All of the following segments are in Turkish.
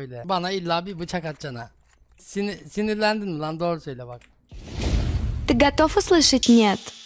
böyle. Bana illa bir bıçak atacaksın ha. Sinir, sinirlendin mi lan doğru söyle bak. Ты готов услышать «нет»?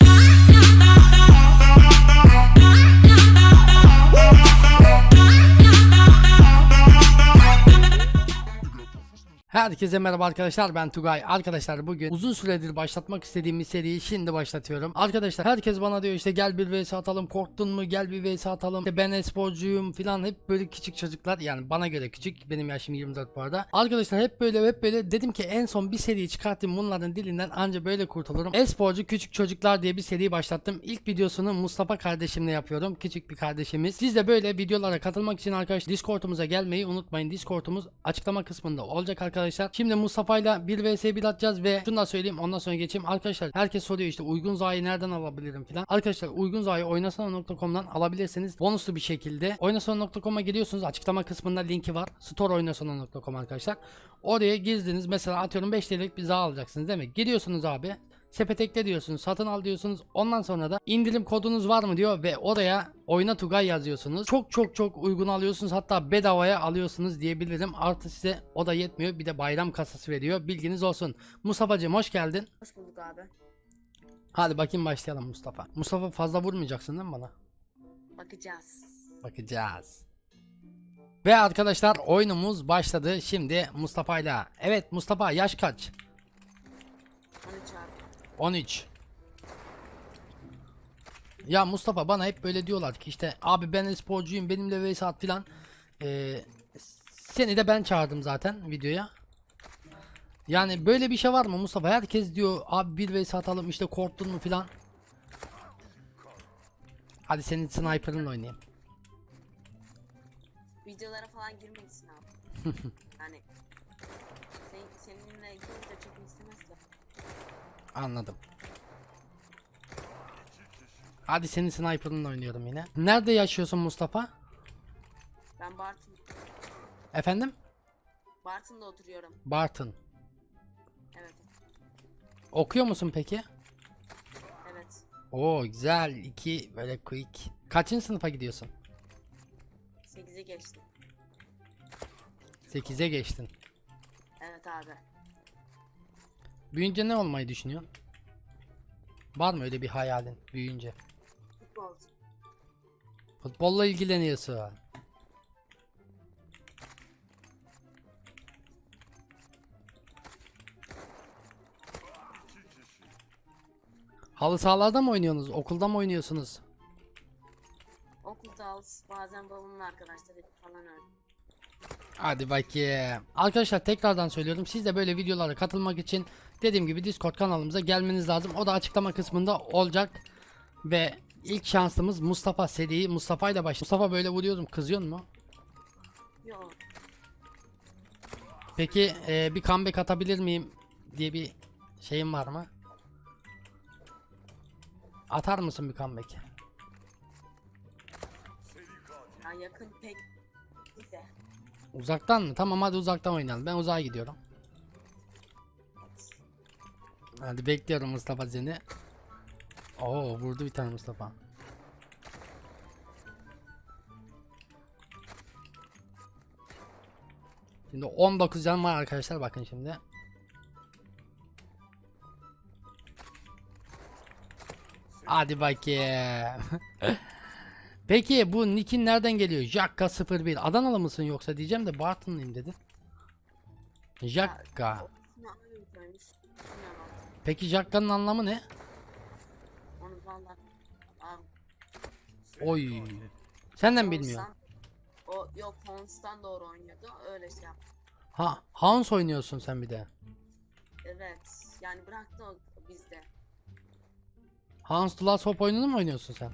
Herkese merhaba arkadaşlar ben Tugay. Arkadaşlar bugün uzun süredir başlatmak istediğim seriyi şimdi başlatıyorum. Arkadaşlar herkes bana diyor işte gel bir vs atalım korktun mu gel bir vs atalım. İşte ben esporcuyum falan hep böyle küçük çocuklar yani bana göre küçük benim yaşım 24 bu arada. Arkadaşlar hep böyle hep böyle dedim ki en son bir seri çıkartayım bunların dilinden anca böyle kurtulurum. Esporcu küçük çocuklar diye bir seri başlattım. İlk videosunu Mustafa kardeşimle yapıyorum. Küçük bir kardeşimiz. Siz de böyle videolara katılmak için arkadaşlar Discord'umuza gelmeyi unutmayın. Discord'umuz açıklama kısmında olacak arkadaşlar. Şimdi Mustafa'yla 1 vs 1 atacağız ve şunu da söyleyeyim ondan sonra geçeyim. Arkadaşlar herkes soruyor işte uygun zayı nereden alabilirim falan. Arkadaşlar uygun zayı oynasana.com'dan alabilirsiniz. Bonuslu bir şekilde. Oynasana.com'a giriyorsunuz. Açıklama kısmında linki var. Store oynasana.com arkadaşlar. Oraya girdiniz. Mesela atıyorum 5 TL'lik bir za alacaksınız değil mi? Giriyorsunuz abi. Sepet ekle diyorsunuz, satın al diyorsunuz. Ondan sonra da indirim kodunuz var mı diyor ve oraya oyna Tugay yazıyorsunuz. Çok çok çok uygun alıyorsunuz. Hatta bedavaya alıyorsunuz diyebilirim. Artı size o da yetmiyor. Bir de bayram kasası veriyor. Bilginiz olsun. Mustafa'cığım hoş geldin. Hoş bulduk abi. Hadi bakayım başlayalım Mustafa. Mustafa fazla vurmayacaksın değil mi bana? Bakacağız. Bakacağız. Ve arkadaşlar oyunumuz başladı. Şimdi Mustafa'yla. Evet Mustafa yaş kaç? 13 abi. 13. Ya Mustafa bana hep böyle diyorlar ki işte abi ben sporcuyum benimle vs at filan. Ee, seni de ben çağırdım zaten videoya. Yani böyle bir şey var mı Mustafa? Herkes diyor abi bir vs atalım işte korktun mu filan. Hadi senin sniper'ınla oynayayım. Videolara falan girmelisin abi. yani sen, seninle ilgili video çekmek istemez ki. Anladım. Hadi senin sniper'ınla oynuyorum yine. Nerede yaşıyorsun Mustafa? Ben Bartın, Efendim? Bartın'da oturuyorum. Bartın. Evet. Okuyor musun peki? Evet. Oo güzel. iki böyle quick. Kaçıncı sınıfa gidiyorsun? 8'e geçtim. 8'e geçtin. Evet abi. Büyüyünce ne olmayı düşünüyorsun? Var mı öyle bir hayalin büyüyünce? Futbolcu. Futbolla ilgileniyorsun. Halı sahalarda mı oynuyorsunuz? Okulda mı oynuyorsunuz? Okulda al, bazen babamın arkadaşları falan öyle. Hadi bakayım. Arkadaşlar tekrardan söylüyorum. Siz de böyle videolara katılmak için dediğim gibi Discord kanalımıza gelmeniz lazım. O da açıklama kısmında olacak. Ve ilk şansımız Mustafa seriyi Mustafa ile başlıyor. Mustafa böyle vuruyorum kızıyor mu? Yok. Peki e, bir comeback atabilir miyim diye bir şeyim var mı? Atar mısın bir comeback? Ya yakın pek. Uzaktan mı? Tamam hadi uzaktan oynayalım. Ben uzağa gidiyorum. Hadi bekliyorum Mustafa seni. Oo vurdu bir tane Mustafa. Şimdi 19 can var arkadaşlar bakın şimdi. Hadi bakayım. Peki bu Nick'in nereden geliyor? Jakka 01. Adanalı mısın yoksa diyeceğim de Bartınlıyım dedi. Jakka. Peki Jakka'nın anlamı ne? Onu. Oy. Senden. Hons'tan- O yok Hons'tan doğru oynuyordu. Öyle şey yaptı. Ha, Hans oynuyorsun sen bir de. Evet. Yani bıraktı o bizde. Hans The Last Hope oyununu mu oynuyorsun sen?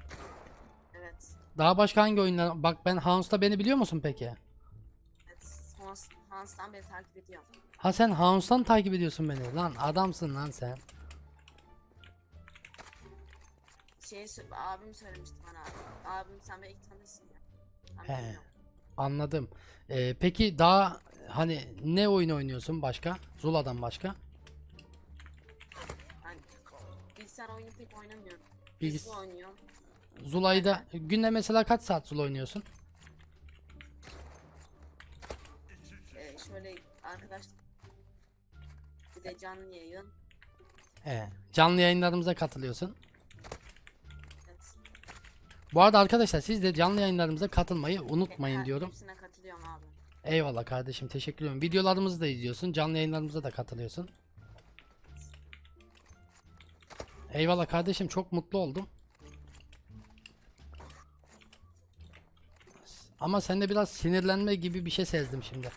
Daha başka hangi oyunlar? Bak ben Hans'ta beni biliyor musun peki? Evet. Hans, Hans'tan beri takip ediyorum. Ha sen Hans'tan takip ediyorsun beni. Lan adamsın lan sen. Şey abim söylemişti bana. Abim sen belki tanırsın ya. Ben He. bilmiyorum. Anladım. Ee, peki daha hani ne oyun oynuyorsun başka? Zula'dan başka? Yani bilgisayar oyunu pek oynamıyorum. Bilgis Bilgisayar oynuyorum. Zula'yı da günde mesela kaç saat Zula oynuyorsun? Ee, arkadaşlar. Bir de canlı yayın. Ee, canlı yayınlarımıza katılıyorsun. Evet. Bu arada arkadaşlar siz de canlı yayınlarımıza katılmayı unutmayın Her- diyorum. Hepsine katılıyorum abi. Eyvallah kardeşim teşekkür ederim. Videolarımızı da izliyorsun. Canlı yayınlarımıza da katılıyorsun. Eyvallah kardeşim çok mutlu oldum. Ama sende biraz sinirlenme gibi bir şey sezdim şimdi.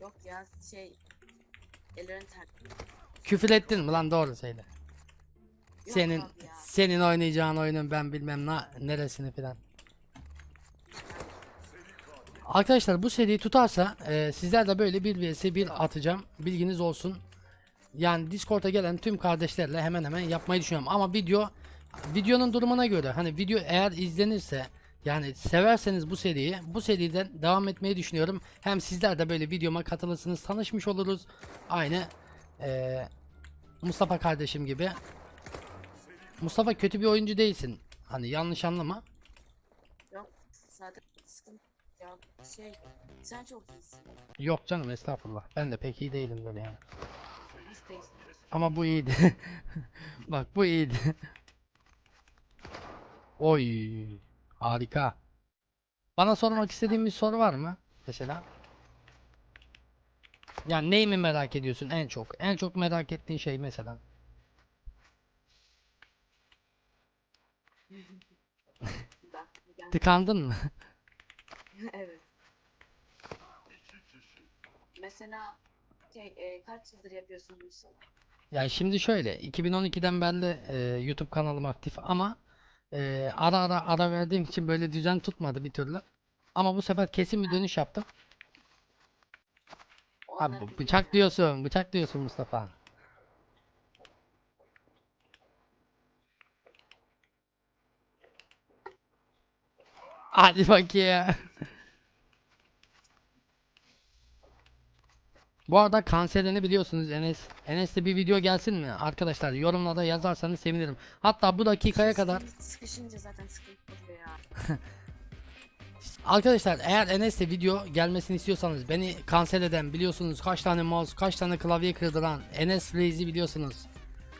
Yok ya şey ellerini tak. Küfür ettin mi lan doğru söyle. Yok Senin abi ya. senin oynayacağın oyunun ben bilmem na, neresini filan. Arkadaşlar bu seri tutarsa e, sizler de böyle bir vs 1 atacağım. Bilginiz olsun. Yani Discord'a gelen tüm kardeşlerle hemen hemen yapmayı düşünüyorum. Ama video videonun durumuna göre hani video eğer izlenirse yani severseniz bu seriyi bu seriden devam etmeyi düşünüyorum. Hem sizler de böyle videoma katılırsınız tanışmış oluruz. Aynı e, Mustafa kardeşim gibi. Mustafa kötü bir oyuncu değilsin. Hani yanlış anlama. Yok zaten sıkıntı ya şey sen çok iyisin. Yok canım estağfurullah. Ben de pek iyi değilim böyle yani. Ama bu iyiydi. Bak bu iyiydi. Oy. Harika. Bana sormak istediğin bir soru var mı? Mesela. Yani neyi mi merak ediyorsun en çok? En çok merak ettiğin şey mesela. Tıkandın mı? evet. Mesela şey e, kaç yıldır yapıyorsun bu işi? Yani şimdi şöyle 2012'den beri de e, YouTube kanalım aktif ama e, ara ara ara verdiğim için böyle düzen tutmadı bir türlü. Ama bu sefer kesin bir dönüş yaptım. Abi bu bıçak diyorsun, bıçak diyorsun Mustafa. Hadi bakayım. Bu arada kanserini biliyorsunuz Enes. Enes'te bir video gelsin mi? Arkadaşlar yorumlarda yazarsanız sevinirim. Hatta bu dakikaya kadar Sıkı- Sıkışınca zaten sıkıntı oluyor ya. Arkadaşlar eğer Enes'te video gelmesini istiyorsanız beni kanser eden biliyorsunuz kaç tane mouse kaç tane klavye kırdıran Enes Reis'i biliyorsunuz.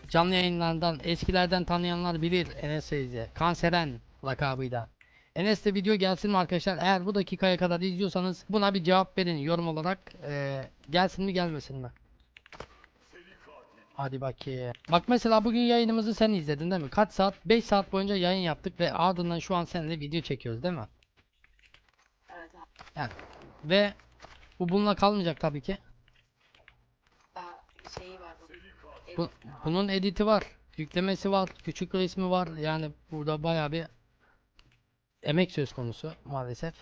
Canlı yayınlardan eskilerden tanıyanlar bilir Enes Reis'i. Kanseren lakabıyla. Enes'te video gelsin mi arkadaşlar? Eğer bu dakikaya kadar izliyorsanız buna bir cevap verin yorum olarak. Ee, gelsin mi gelmesin mi? Hadi bakayım. Bak mesela bugün yayınımızı sen izledin değil mi? Kaç saat? 5 saat boyunca yayın yaptık ve ardından şu an seninle video çekiyoruz değil mi? Evet. Yani ve bu bununla kalmayacak tabii ki. Daha şeyi var bunun. Bu, bunun editi var, yüklemesi var, küçük resmi var. Yani burada bayağı bir emek söz konusu maalesef.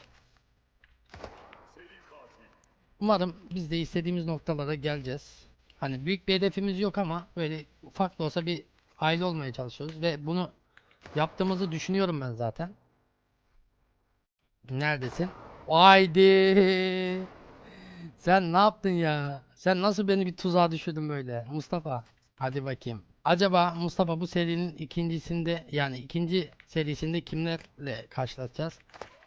Umarım biz de istediğimiz noktalara geleceğiz. Hani büyük bir hedefimiz yok ama böyle ufak da olsa bir aile olmaya çalışıyoruz ve bunu yaptığımızı düşünüyorum ben zaten. Neredesin? Haydi. Sen ne yaptın ya? Sen nasıl beni bir tuzağa düşürdün böyle? Mustafa. Hadi bakayım. Acaba Mustafa bu serinin ikincisinde yani ikinci serisinde kimlerle karşılaşacağız?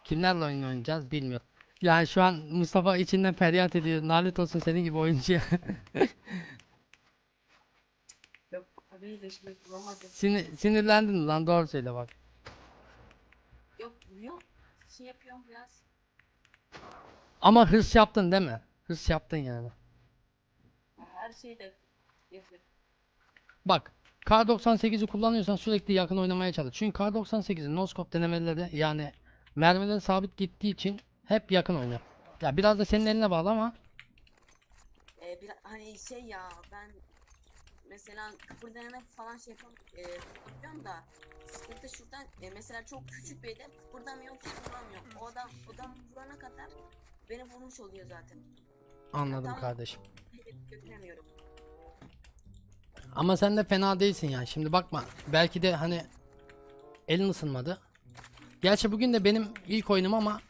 Kimlerle oyun oynayacağız bilmiyorum. Yani şu an Mustafa içinden feryat ediyor. Lanet olsun senin gibi oyuncuya. Yok abi de şimdi bulamadım. Sinir, sinirlendin lan doğru söyle bak. Yok yok. Şey yapıyorum biraz. Ama hırs yaptın değil mi? Hırs yaptın yani. Her şeyi de yapıyorum. Bak K98'i kullanıyorsan sürekli yakın oynamaya çalış. Çünkü K98'in noskop denemeleri yani mermiler sabit gittiği için hep yakın oyna. Ya biraz da senin eline bağlı ama Ee, bir, hani şey ya ben mesela kıpırdayarak falan şey yapam e, yapıyorum da sıkıntı şuradan e, mesela çok küçük bir hedef kıpırdamıyor hiç vuramıyor. O adam o adam vurana kadar beni vurmuş oluyor zaten. anladım Tamam. kardeşim. Götüremiyorum. Ama sen de fena değilsin yani. Şimdi bakma. Belki de hani elin ısınmadı. Gerçi bugün de benim ilk oyunum ama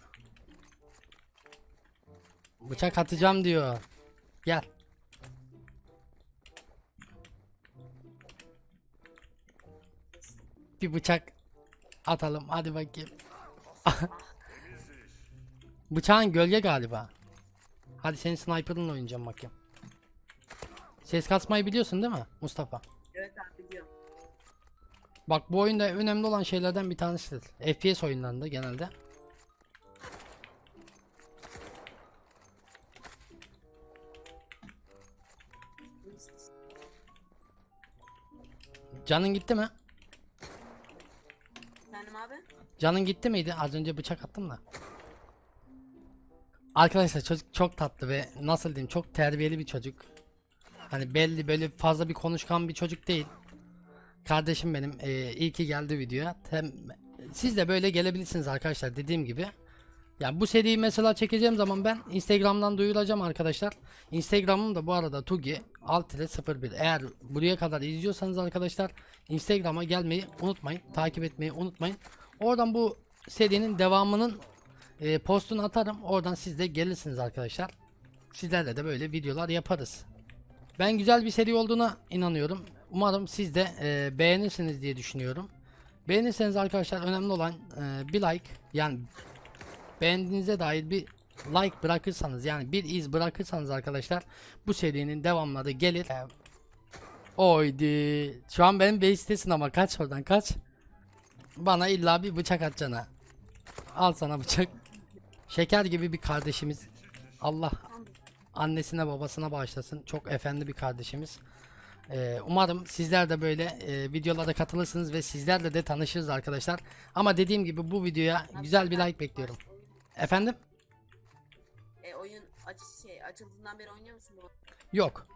bıçak atacağım diyor. Gel. Bir bıçak atalım. Hadi bakayım. Bıçağın gölge galiba. Hadi senin sniper'ınla oynayacağım bakayım. Ses kasmayı biliyorsun değil mi Mustafa? Evet abi biliyorum. Bak bu oyunda önemli olan şeylerden bir tanesidir. FPS oyunlarında genelde. Canın gitti mi? Efendim abi? Canın gitti miydi? Az önce bıçak attım da. Arkadaşlar çocuk çok tatlı ve nasıl diyeyim çok terbiyeli bir çocuk. Hani belli böyle fazla bir konuşkan bir çocuk değil. Kardeşim benim ee, iyi ki geldi videoya. Hem, siz de böyle gelebilirsiniz arkadaşlar dediğim gibi. Yani bu seriyi mesela çekeceğim zaman ben Instagram'dan duyuracağım arkadaşlar. Instagram'ım da bu arada Tugi alt ile 01. Eğer buraya kadar izliyorsanız arkadaşlar Instagram'a gelmeyi unutmayın. Takip etmeyi unutmayın. Oradan bu serinin devamının e, postunu atarım. Oradan siz de gelirsiniz arkadaşlar. Sizlerle de böyle videolar yaparız. Ben güzel bir seri olduğuna inanıyorum. Umarım siz de e, beğenirsiniz diye düşünüyorum. Beğenirseniz arkadaşlar önemli olan e, bir like yani beğendiğinize dair bir like bırakırsanız yani bir iz bırakırsanız arkadaşlar bu serinin devamları gelir. E, Oydi. Şu an benim base'tesin ama kaç oradan kaç. Bana illa bir bıçak atacaksın ha. Al sana bıçak. Şeker gibi bir kardeşimiz. Allah annesine babasına bağışlasın. Çok efendi bir kardeşimiz. Ee, umarım sizler de böyle e, videolara katılırsınız ve sizlerle de tanışırız arkadaşlar. Ama dediğim gibi bu videoya güzel bir like bekliyorum. Efendim? E, oyun aç şey açıldığından beri oynuyor musun? Yok.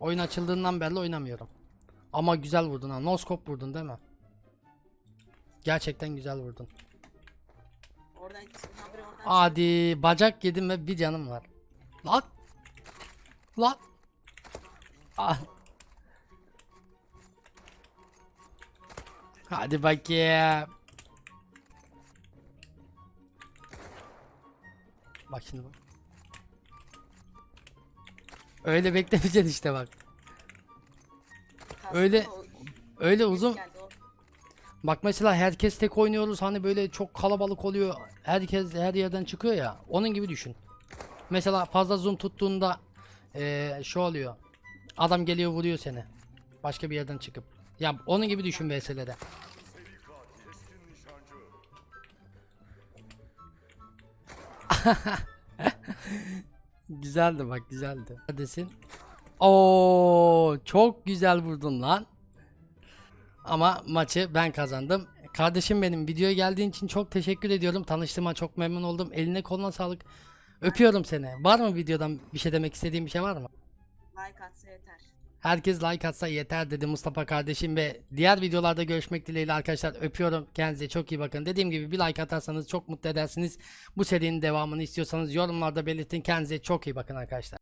Oyun açıldığından beri oynamıyorum. Ama güzel vurdun ha. Noskop vurdun değil mi? Gerçekten güzel vurdun. Oradan oradan Hadi bacak yedim ve bir canım var. Lan. Lan. Ah. Hadi bakayım. Bak şimdi bak. Öyle beklemeyeceksin işte bak. öyle- Öyle uzun. Bak mesela herkes tek oynuyoruz hani böyle çok kalabalık oluyor. Herkes her yerden çıkıyor ya. Onun gibi düşün. Mesela fazla zoom tuttuğunda eee şu oluyor. Adam geliyor vuruyor seni. Başka bir yerden çıkıp. Ya onun gibi düşün VS'lerde. güzeldi bak güzeldi. Neredesin? Oo çok güzel vurdun lan. Ama maçı ben kazandım. Kardeşim benim videoya geldiğin için çok teşekkür ediyorum. Tanıştığıma çok memnun oldum. Eline koluna sağlık. Öpüyorum seni. Var mı videodan bir şey demek istediğin bir şey var mı? Like atsa yeter. Herkes like atsa yeter dedi Mustafa kardeşim ve diğer videolarda görüşmek dileğiyle arkadaşlar öpüyorum. Kendinize çok iyi bakın. Dediğim gibi bir like atarsanız çok mutlu edersiniz. Bu serinin devamını istiyorsanız yorumlarda belirtin. Kendinize çok iyi bakın arkadaşlar.